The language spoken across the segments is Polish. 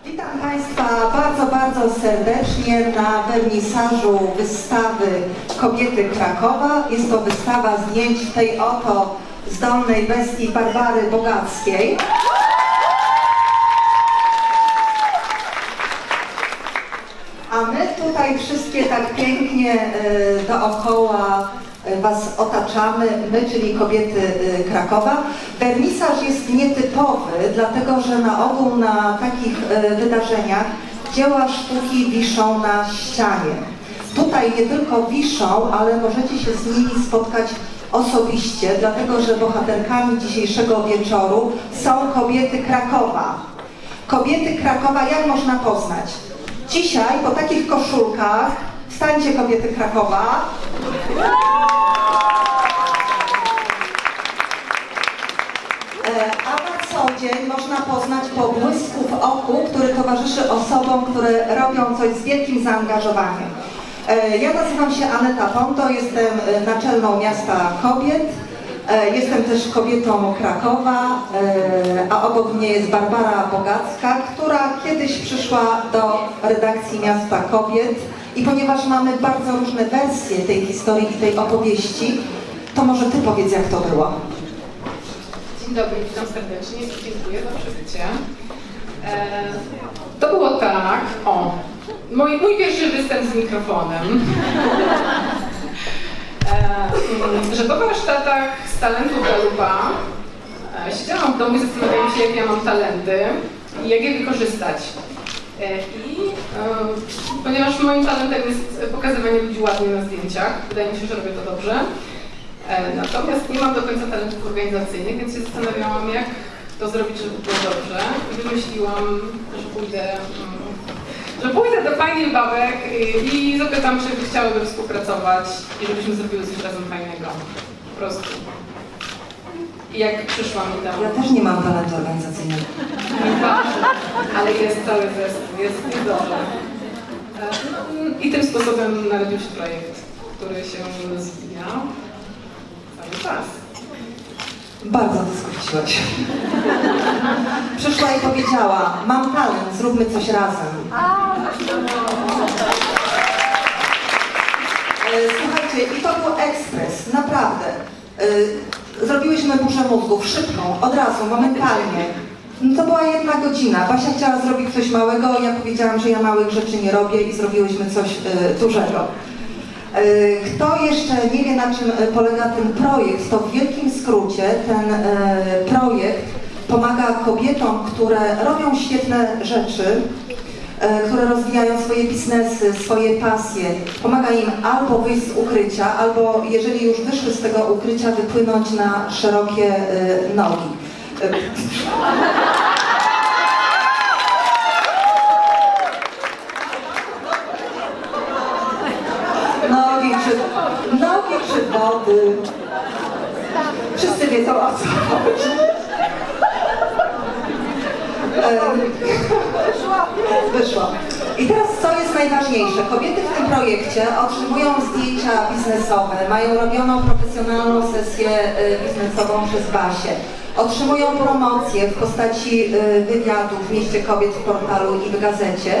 Witam Państwa bardzo, bardzo serdecznie na wernisażu wystawy Kobiety Krakowa. Jest to wystawa zdjęć tej oto zdolnej bestii Barbary Bogackiej. A my tutaj wszystkie tak pięknie e, dookoła Was otaczamy, my, czyli kobiety e, Krakowa. Wernisaż jest nietypowy, dlatego że na ogół na takich e, wydarzeniach dzieła sztuki wiszą na ścianie. Tutaj nie tylko wiszą, ale możecie się z nimi spotkać osobiście, dlatego że bohaterkami dzisiejszego wieczoru są kobiety Krakowa. Kobiety Krakowa jak można poznać? Dzisiaj po takich koszulkach, wstańcie kobiety Krakowa. E, dzień można poznać po błysku w oku, który towarzyszy osobom, które robią coś z wielkim zaangażowaniem. E, Ja nazywam się Aneta Ponto, jestem e, naczelną miasta kobiet. Jestem też kobietą Krakowa, a obok mnie jest Barbara Bogacka, która kiedyś przyszła do redakcji Miasta Kobiet i ponieważ mamy bardzo różne wersje tej historii i tej opowieści, to może Ty powiedz, jak to było. Dzień dobry, witam serdecznie. Dziękuję za przybycie. E, to było tak, o, mój, mój pierwszy występ z mikrofonem. E, że po warsztatach z talentu Galupa e, siedziałam w domu i zastanawiałam się, jakie ja mam talenty i jak je wykorzystać. E, I ponieważ moim talentem jest pokazywanie ludzi ładnie na zdjęciach, wydaje mi się, że robię to dobrze, Natomiast nie mam do końca talentów organizacyjnych, więc się zastanawiałam, jak to zrobić, żeby było dobrze. Wymyśliłam, że pójdę, mm, że pójdę do fajnych babek i, zapytam, czy by chciałyby współpracować i żebyśmy zrobiły coś razem fajnego. Po prostu. I jak przyszłam i tam, Ja też nie mam talentu organizacyjnego. ale jest cały zespół, jest, dobrze. E, I tym sposobem narodził się projekt, który się rozwija cały czas. Bardzo to skróciłaś. Przyszła i powiedziała, mam talent, zróbmy coś razem. E, Słuchajcie, i to był ekspres, naprawdę. Zrobiłyśmy burzę mózgów, szybką, od razu, momentalnie. No To była jedna godzina. Basia chciała zrobić coś małego, ja powiedziałam, że ja małych rzeczy nie robię i zrobiłyśmy coś e, dużego. E, Kto jeszcze nie wie, na czym e, polega ten projekt, to w wielkim skrócie ten e, projekt pomaga kobietom, które robią świetne rzeczy, które rozwijają swoje biznesy, swoje pasje. Pomaga im albo wyjść z ukrycia, albo jeżeli już wyszły z tego ukrycia, wypłynąć na szerokie e, nogi. E, Nogi czy, nogi czy wody. Wszyscy wiedzą o co chodzi. Em, Wyszło. I teraz co jest najważniejsze? Kobiety w tym projekcie otrzymują zdjęcia biznesowe, mają robioną profesjonalną sesję y, biznesową przez Basię. Otrzymują promocję w postaci y, wywiadów w Mieście Kobiet w portalu i w gazecie.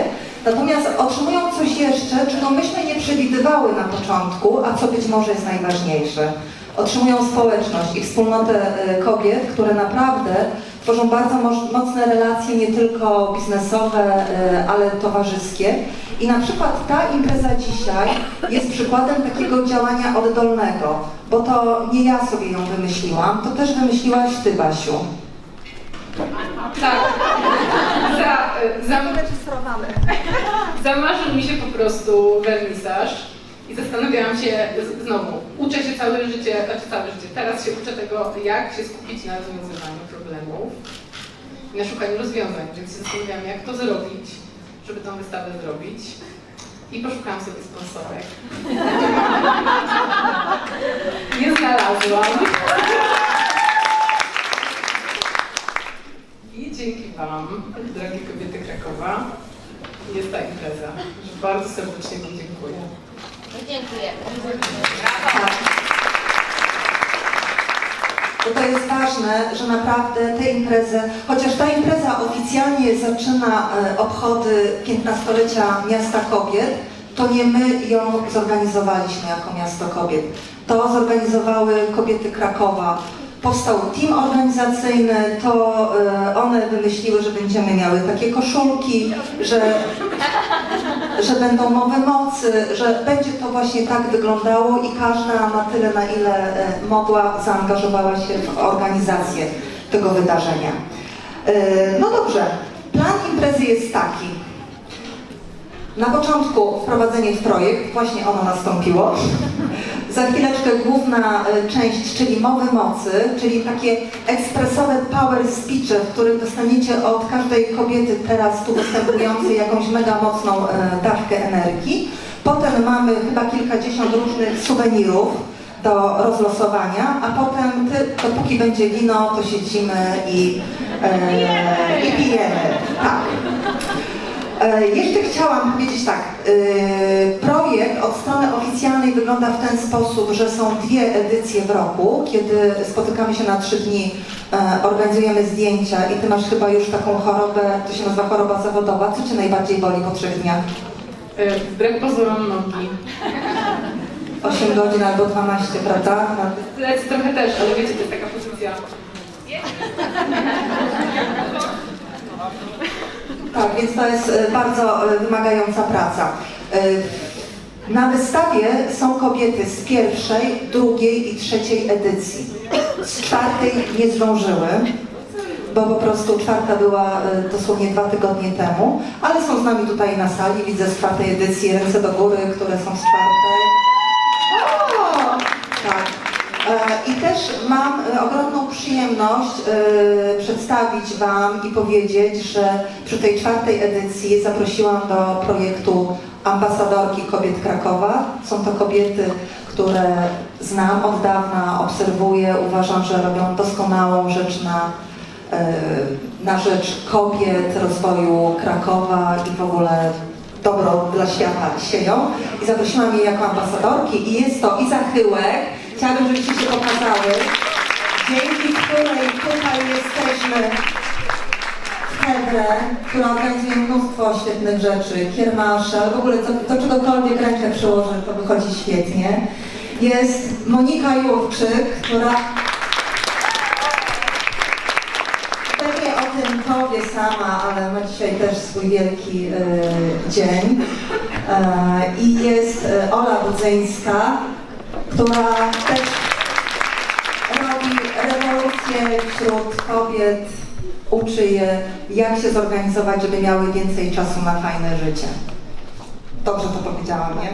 Natomiast otrzymują coś jeszcze, czego myśmy nie przewidywały na początku, a co być może jest najważniejsze. Otrzymują społeczność i wspólnotę y, kobiet, które naprawdę tworzą bardzo mocne relacje, nie tylko biznesowe, y, ale towarzyskie. I na przykład ta impreza dzisiaj jest przykładem takiego działania oddolnego, bo to nie ja sobie ją wymyśliłam, to też wymyśliłaś Ty, Basiu. Tak. Za, za, zamarzył mi się po prostu wernisaż i zastanawiałam się znowu, uczę się całe życie, znaczy całe życie, teraz się uczę tego, jak się skupić na rozwiązywaniu problemów i na szukaniu rozwiązań, więc się zastanawiałam, jak to zrobić, żeby tą wystawę zrobić i poszukałam sobie sponsorek. Nie znalazłam. I dzięki Wam, drogie kobiety Krakowa, jest ta impreza. Że bardzo serdecznie Wam dziękuję. Dziękuję. Bo to jest ważne, że naprawdę tę imprezę, chociaż ta impreza oficjalnie zaczyna e, obchody 15-lecia Miasta Kobiet, to nie my ją zorganizowaliśmy jako Miasto Kobiet. To zorganizowały kobiety Krakowa. Powstał team organizacyjny, to e, one wymyśliły, że będziemy miały takie koszulki, że że będą nowe mocy, że będzie to właśnie tak wyglądało i każda na tyle, na ile e, mogła, zaangażowała się w organizację tego wydarzenia. E, No dobrze, plan imprezy jest taki. Na początku wprowadzenie w projekt, właśnie ono nastąpiło. Za chwileczkę główna e, część, czyli mowy mocy, czyli takie ekspresowe power speeche, w których dostaniecie od każdej kobiety teraz tu występującej jakąś mega mocną e, dawkę energii. Potem mamy chyba kilkadziesiąt różnych suwenirów do rozlosowania, a potem ty, dopóki będzie wino, to siedzimy i, e, i pijemy. Tak. E, Jeszcze chciałam powiedzieć tak, e, projekt od strony oficjalnej wygląda w ten sposób, że są dwie edycje w roku, kiedy spotykamy się na trzy dni, e, organizujemy zdjęcia i Ty masz chyba już taką chorobę, to się nazywa choroba zawodowa. Co Cię najbardziej boli po trzech dniach? Wbrew pozorom nogi. 8 godzin albo 12, prawda? Plecy trochę też, ale wiecie, to jest taka pozycja. Tak, więc to jest e, bardzo e, wymagająca praca. E, Na wystawie są kobiety z pierwszej, drugiej i trzeciej edycji. Z czwartej nie zdążyły, bo po prostu czwarta była dosłownie dwa tygodnie temu, ale są z nami tutaj na sali, widzę z czwartej edycji ręce do góry, które są z czwartej. I też mam e, ogromną przyjemność e, przedstawić Wam i powiedzieć, że przy tej czwartej edycji zaprosiłam do projektu ambasadorki kobiet Krakowa. Są to kobiety, które znam od dawna, obserwuję, uważam, że robią doskonałą rzecz na, e, na rzecz kobiet, rozwoju Krakowa i w ogóle dobro dla świata sieją i zaprosiłam je jako ambasadorki i jest to Iza Chyłek. Chciałabym, żebyście pokazały, dzięki której tutaj jesteśmy w Hedre, która organizuje mnóstwo świetnych rzeczy, kiermasze, w ogóle do, do czegokolwiek rękę przyłożę, to wychodzi świetnie. Jest Monika Jurczyk, która Pewnie o tym powie sama, ale ma dzisiaj też swój wielki e, dzień. E, I jest e, Ola Budzyńska, która też rewolucję wśród kobiet, uczy je, jak się zorganizować, żeby miały więcej czasu na fajne życie. Dobrze to powiedziałam, nie?